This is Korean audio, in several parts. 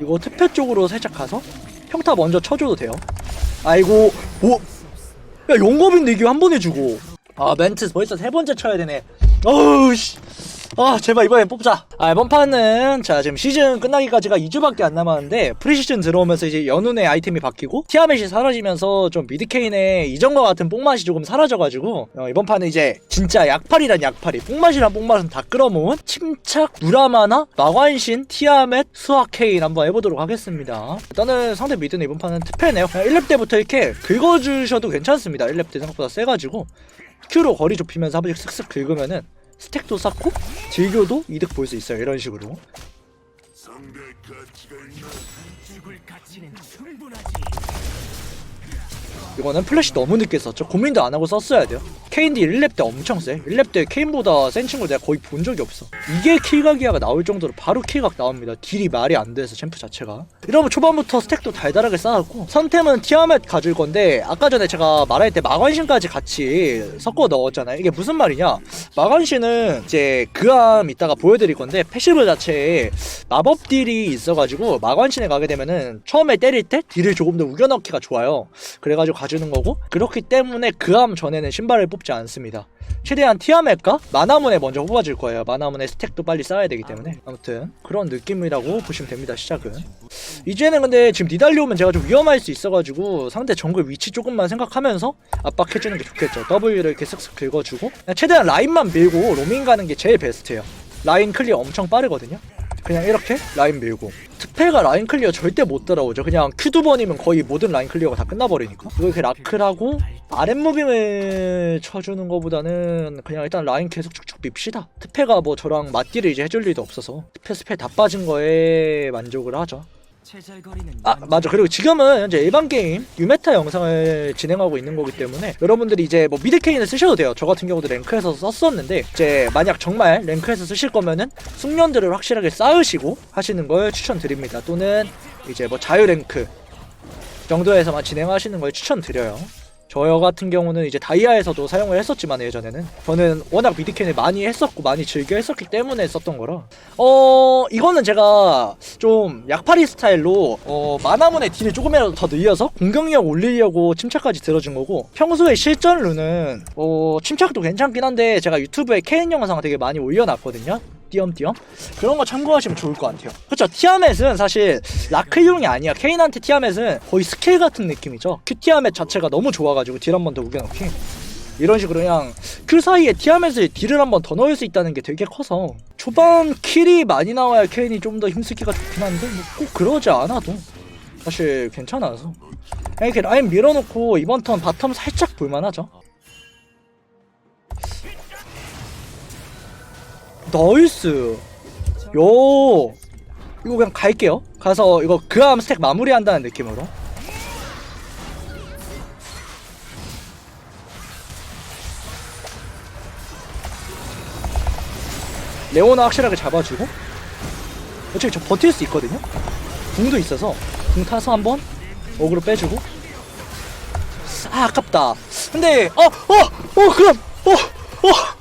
이거 특패 쪽으로 살짝 가서 평타 먼저 쳐줘도 돼요 아이고 오! 야 용검인데 이게 한번 해주고 아 멘트 벌써 세 번째 쳐야 되네 어우 씨. 아 제발 이번엔 뽑자. 아 이번 판은 자 지금 시즌 끝나기까지가 2주밖에 안 남았는데 프리시즌 들어오면서 이제 연운의 아이템이 바뀌고 티아멧이 사라지면서 좀 미드케인의 이전과 같은 뽕맛이 조금 사라져가지고 어, 이번 판은 이제 진짜 약팔이란 약팔이 뽕맛이란 뽕맛은 다 끌어모은 침착 무라마나 마관신 티아멧 수학케인 한번 해보도록 하겠습니다. 일단은 상대 미드는 이번 판은 특패네요. 그냥 1렙 때부터 이렇게 긁어주셔도 괜찮습니다. 1렙 때 생각보다 세가지고 Q로 거리 좁히면서 한 번씩 슥슥 긁으면은 스택도 쌓고 딜교도 이득 볼 수 있어요 이런 식으로 이거는 플래시 너무 늦게 썼죠. 고민도 안 하고 썼어야 돼요. 케인디 1렙 때 엄청 세 1렙 때 케인보다 센 친구 내가 거의 본 적이 없어. 이게 킬각이야가 나올 정도로 바로 킬각 나옵니다. 딜이 말이 안 돼서 챔프 자체가. 이러면 초반부터 스택도 달달하게 쌓았고 선템은 티아멧 가질 건데 아까 전에 제가 말할 때 마관신까지 같이 섞어 넣었잖아요. 이게 무슨 말이냐? 마관신은 이제 그암 이따가 보여드릴 건데 패시브 자체에 마법 딜이 있어가지고 마관신에 가게 되면은 처음에 때릴 때 딜을 조금 더 우겨넣기가 좋아요. 그래가 지고 가주는 거고 그렇기 때문에 그 암 전에는 신발을 뽑지 않습니다. 최대한 티아멧과 마나문에 먼저 뽑아줄 거예요. 마나문의 스택도 빨리 쌓아야 되기 때문에. 아무튼 그런 느낌이라고 보시면 됩니다 시작은. 이제는 근데 지금 니달리오면 제가 좀 위험할 수 있어가지고 상대 정글 위치 조금만 생각하면서 압박해주는 게 좋겠죠. W를 이렇게 쓱쓱 긁어주고 최대한 라인만 밀고 로밍 가는 게 제일 베스트예요. 라인 클리어 엄청 빠르거든요 그냥 이렇게? 라인 밀고. 특패가 라인 클리어 절대 못 따라오죠. 그냥 Q 두 번이면 거의 모든 라인 클리어가 다 끝나버리니까. 이거 이렇게 라클하고 아랫무빙을 쳐주는 것보다는 그냥 일단 라인 계속 쭉쭉 밉시다. 특패가 뭐 저랑 맞디를 이제 해줄 일도 없어서 특패 스페 다 빠진 거에 만족을 하죠 아 맞아. 그리고 지금은 현재 일반 게임 유메타 영상을 진행하고 있는 거기 때문에 여러분들이 이제 뭐 미드케인을 쓰셔도 돼요. 저 같은 경우도 랭크에서 썼었는데 이제 만약 정말 랭크에서 쓰실 거면은 숙련들을 확실하게 쌓으시고 하시는 걸 추천드립니다. 또는 이제 뭐 자유 랭크 정도에서만 진행하시는 걸 추천드려요 저 같은 경우는 이제 다이아에서도 사용을 했었지만 예전에는. 저는 워낙 미드캔을 많이 했었고 많이 즐겨 했었기 때문에 썼던 거라. 어 이거는 제가 좀 약파리 스타일로 어 마나문의 딜을 조금이라도 더 늘려서 공격력 올리려고 침착까지 들어준 거고 평소에 실전 룰은 어 침착도 괜찮긴 한데 제가 유튜브에 케인 영상 되게 많이 올려놨거든요 띄엄띄엄? 그런 거 참고하시면 좋을 것 같아요. 그렇죠 티아멧은 사실 라크용이 아니야. 케인한테 티아멧은 거의 스킬 같은 느낌이죠. 큐 티아멧 자체가 너무 좋아가지고 딜 한 번 더 우겨넣기. 이런 식으로 그냥 그 사이에 티아멧을 딜을 한 번 더 넣을 수 있다는 게 되게 커서. 초반 킬이 많이 나와야 케인이 좀 더 힘쓰기가 좋긴 한데 뭐 꼭 그러지 않아도 사실 괜찮아서. 이렇게 라인 밀어놓고 이번 턴 바텀 살짝 볼만하죠 나이스. 요. 이거 그냥 갈게요. 가서 이거 그암 스택 마무리한다는 느낌으로. 레오나 확실하게 잡아주고. 어차피 저 버틸 수 있거든요. 궁도 있어서. 궁 타서 한번 어그로 빼주고. 아 아깝다. 근데 어어어 그럼 어어 어,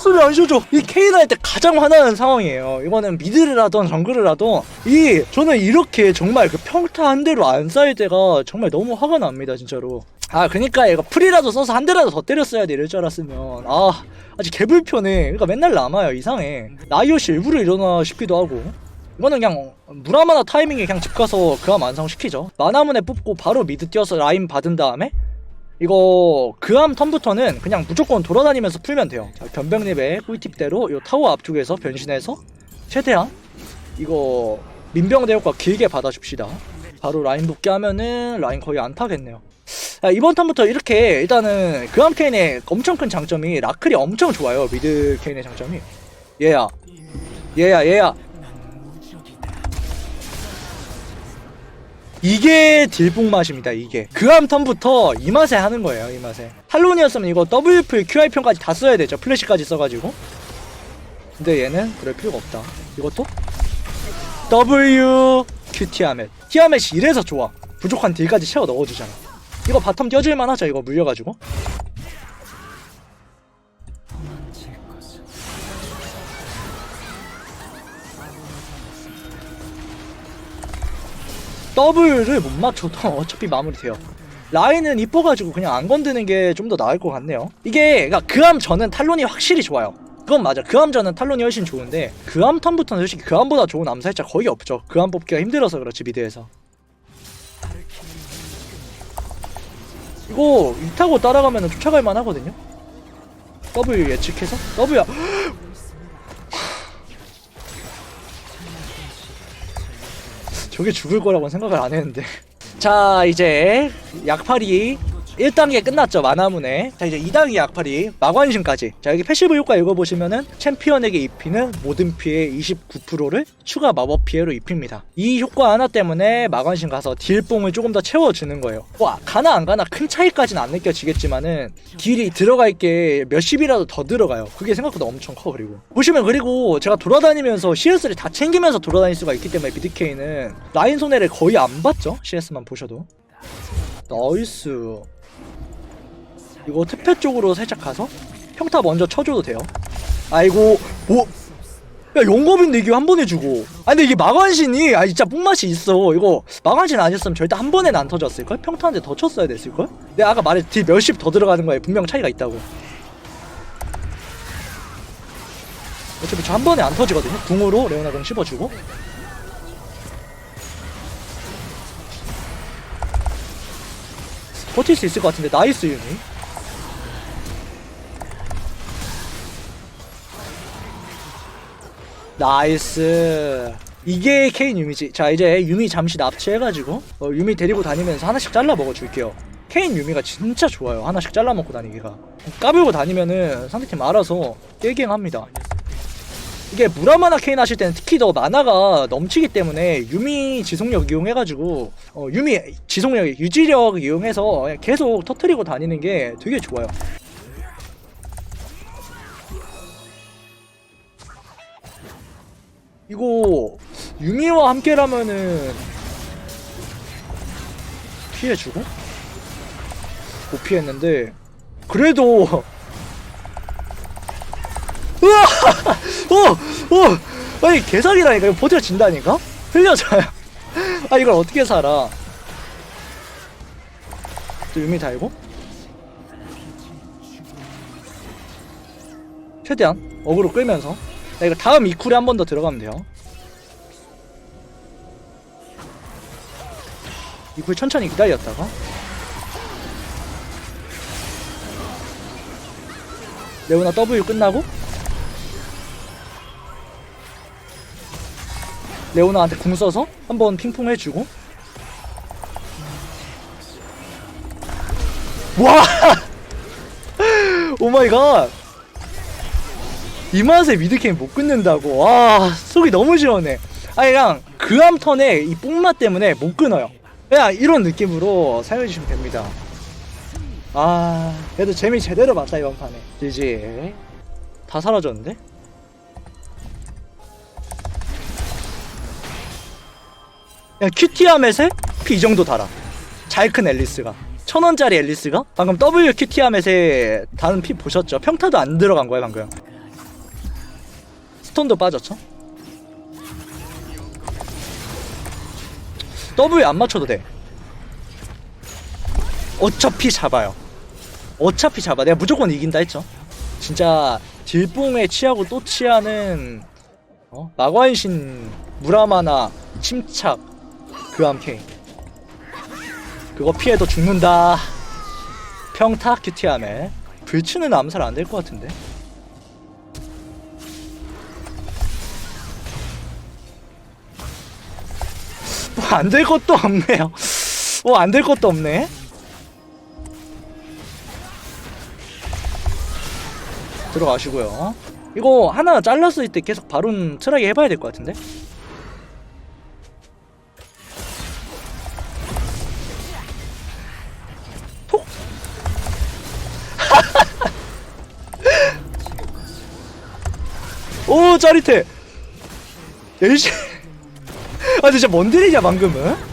소리 안 쉬어줘. 이 케인 할때 가장 화나는 상황이에요. 이거는 미드를 하던 정글을 하던 이 저는 이렇게 정말 그 평타 한 대로 안 쌓일 때가 정말 너무 화가 납니다, 진짜로. 아, 그니까 이거 풀이라도 써서 한 대라도 더 때렸어야 돼 이럴 줄 알았으면 아 아직 개불편해. 그러니까 맨날 남아요 이상해. 나이오시 일부러 일어나 싶기도 하고. 이거는 그냥 무라마나 타이밍에 그냥 집 가서 그함 완성시키죠. 마나문에 뽑고 바로 미드 뛰어서 라인 받은 다음에 이거 그암 턴부터는 그냥 무조건 돌아다니면서 풀면 돼요. 자, 변병립의 꿀팁대로 이 타워 앞쪽에서 변신해서 최대한 이거 민병대 효과 길게 받아줍시다. 바로 라인 붙게 하면은 라인 거의 안 타겠네요. 자, 이번 턴부터 이렇게 일단은 그암 케인의 엄청 큰 장점이 라클이 엄청 좋아요. 미드 케인의 장점이. 얘야. 얘야 얘야 이게 딜뽕 맛입니다 이게. 그암 턴부터 이 맛에 하는 거예요 이 맛에. 탈론이었으면 이거 WF QI 편까지 다 써야 되죠 플래시까지 써가지고. 근데 얘는 그럴 필요가 없다. 이것도? W Q 티아멧 티아멧이 이래서 좋아. 부족한 딜까지 채워 넣어주잖아. 이거 바텀 껴줄만 하죠 이거 물려가지고 더블을 못 맞춰도 어차피 마무리돼요. 라인은 이뻐가지고 그냥 안 건드는 게 좀 더 나을 것 같네요. 이게 그러니까 그암 전은 탈론이 확실히 좋아요. 그건 맞아. 그암 전은 탈론이 훨씬 좋은데 그암 턴부터는 솔직히 그암보다 좋은 암살자 거의 없죠. 그암 뽑기가 힘들어서 그렇지 미드에서. 이거 이 타고 따라가면 쫓아갈 만하거든요. W 예측해서 W야. 저게 죽을 거라고는 생각을 안 했는데. 자 이제 약팔이 1단계 끝났죠 만화문에. 자 이제 2단계 약팔이 마관신까지. 자 여기 패시브 효과 읽어보시면은 챔피언에게 입히는 모든 피해 29%를 추가 마법 피해로 입힙니다. 이 효과 하나 때문에 마관신 가서 딜뽕을 조금 더 채워주는 거예요. 와 가나 안 가나 큰 차이까지는 안 느껴지겠지만은 딜이 들어갈 게 몇십이라도 더 들어가요. 그게 생각보다 엄청 커 그리고. 보시면 그리고 제가 돌아다니면서 CS를 다 챙기면서 돌아다닐 수가 있기 때문에 BDK는 라인 손해를 거의 안 봤죠? CS만 보셔도. 나이스 이거 특패 쪽으로 살짝 가서 평타 먼저 쳐줘도 돼요 아이고 뭐 야, 용겁인데 이게 한 번에 주고. 아, 근데 이게 마관신이, 아, 진짜 뽕맛이 있어. 이거, 마관신 아니었으면 절대 한 번에는 안 터졌을걸? 평타 한대더 쳤어야 됐을걸? 내가 아까 말했, 딜 몇십 더 들어가는 거에 분명 차이가 있다고. 어차피 저 한 번에 안 터지거든요? 궁으로 레오나 공 씹어주고. 버틸 수 있을 것 같은데, 나이스 유미. 나이스. 이게 케인 유미지. 자 이제 유미 잠시 납치해가지고 어, 유미 데리고 다니면서 하나씩 잘라 먹어줄게요. 케인 유미가 진짜 좋아요. 하나씩 잘라 먹고 다니기가. 까불고 다니면은 상대팀 알아서 깨갱합니다. 이게 무라마나 케인 하실 때는 특히 더 만화가 넘치기 때문에 유미 지속력 이용해가지고 어, 유미 지속력 유지력 이용해서 계속 터트리고 다니는 게 되게 좋아요 이거 유미와 함께라면은 피해주고? 못 피했는데 그래도 우와 어! 어! 아니 개사기라니까 이거 버텨 진다니까? 흘려져요. 아 이걸 어떻게 살아? 또 유미 달고? 최대한 어그로 끌면서 나 이거 다음 이쿨에 한 번 더 들어가면 돼요. 이쿨 천천히 기다렸다가. 레오나 W 끝나고. 레오나한테 궁 써서 한번 핑퐁 해주고. 와! 오마이갓 이 맛에 미드캠 못 끊는다고. 와 속이 너무 시원해. 아니 그냥 그암 턴에 이 뽕맛 때문에 못 끊어요. 그냥 이런 느낌으로 사용해주시면 됩니다. 아 그래도 재미 제대로 봤다 이번 판에. GG 다 사라졌는데? 그냥 큐티아멧에 피 이 정도 달아. 잘 큰 앨리스가. 천원짜리 앨리스가? 방금 W 큐티아멧에 다는 피 보셨죠? 평타도 안 들어간 거야 방금 스톤도 빠졌죠? W 안 맞춰도 돼. 어차피 잡아요. 어차피 잡아. 내가 무조건 이긴다 했죠. 진짜 딜뽕에 취하고 또 취하는 어? 마관신 무라마나 침착 그암 케인 그거 피해도 죽는다. 평타 큐티함에 불치는 암살 안 될 것 같은데. 안 될 것도 없네요. 뭐안될 것도 없네. 들어가시고요. 이거 하나 잘랐을 때 계속 바론 트라이 해봐야 될 것 같은데? 톡! 오 짜릿해! 열시 아 진짜 뭔 딜이냐 방금은?